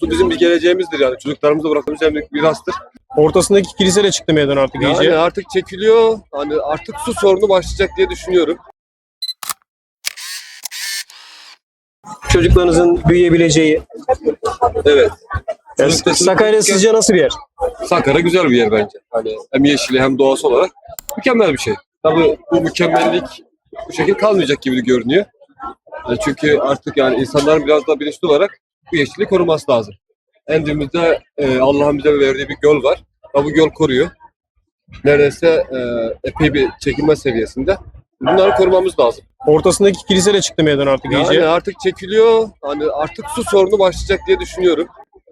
Su bizim bir geleceğimizdir yani. Çocuklarımıza bıraktığımız en büyük mirastır. Ortasındaki kilise de çıktı meydana artık Yani iyice. artık çekiliyor. Hani artık su sorunu başlayacak diye düşünüyorum. Çocuklarınızın büyüyebileceği. Evet. Yani Çocuklar- Sakarya sizce nasıl bir yer? Sakarya güzel bir yer bence. Hani hem yeşili hem doğası olarak mükemmel bir şey. Tabii bu mükemmellik bu şekilde kalmayacak gibi görünüyor. Yani çünkü artık yani insanların biraz daha bilinçli olarak bu yeşilliği koruması lazım. En dibimizde e, Allah'ın bize verdiği bir göl var. Ve bu göl koruyor. Neredeyse e, epey bir çekilme seviyesinde. Bunları korumamız lazım. Ortasındaki kilise de çıktı meydana artık Yani iyice. artık çekiliyor. Hani artık su sorunu başlayacak diye düşünüyorum.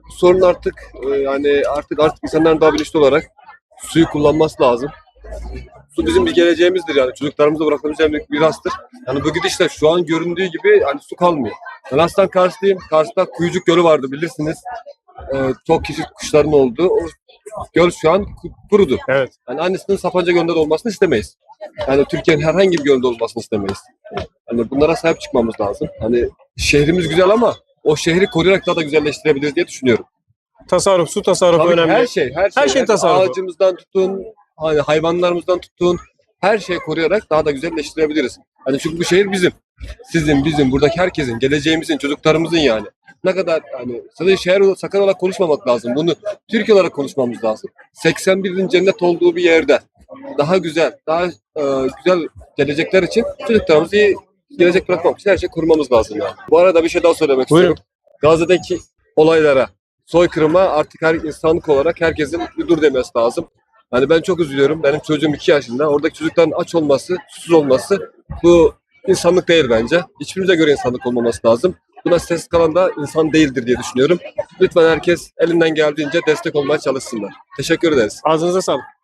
Bu sorun artık e, yani artık artık insanların daha bilinçli olarak suyu kullanması lazım. Su bizim bir geleceğimizdir yani. Çocuklarımıza bıraktığımız en büyük mirastır. Yani bu gidişle şu an göründüğü gibi hani su kalmıyor. Ben aslan Karslıyım. Kars'ta Kuyucuk Gölü vardı bilirsiniz. E, çok çeşit kuşların olduğu. O göl şu an ku- kurudu. Evet. Yani annesinin Sapanca Gölü'nde de olmasını istemeyiz. Yani Türkiye'nin herhangi bir gölünde olmasını istemeyiz. Hani bunlara sahip çıkmamız lazım. Hani şehrimiz güzel ama o şehri koruyarak daha da güzelleştirebiliriz diye düşünüyorum. Tasarruf, su tasarrufu Tabii önemli. her şey, her şey. Her şeyin tasarrufu. Ağacımızdan tutun, hani hayvanlarımızdan tutun, her şeyi koruyarak daha da güzelleştirebiliriz. Hani çünkü bu şehir bizim. Sizin, bizim, buradaki herkesin, geleceğimizin, çocuklarımızın yani. Ne kadar hani sadece şehir olarak, olarak konuşmamak lazım. Bunu Türkiye olarak konuşmamız lazım. 81'in cennet olduğu bir yerde daha güzel, daha e, güzel gelecekler için çocuklarımızı iyi gelecek bırakmak için her şeyi korumamız lazım yani. Bu arada bir şey daha söylemek Buyurun. istiyorum. Gazze'deki olaylara, soykırıma artık her insanlık olarak herkesin bir dur demesi lazım. Hani ben çok üzülüyorum. Benim çocuğum 2 yaşında. Oradaki çocukların aç olması, susuz olması bu insanlık değil bence. Hiçbirimize göre insanlık olmaması lazım. Buna sessiz kalan da insan değildir diye düşünüyorum. Lütfen herkes elinden geldiğince destek olmaya çalışsınlar. Teşekkür ederiz. Ağzınıza sağlık.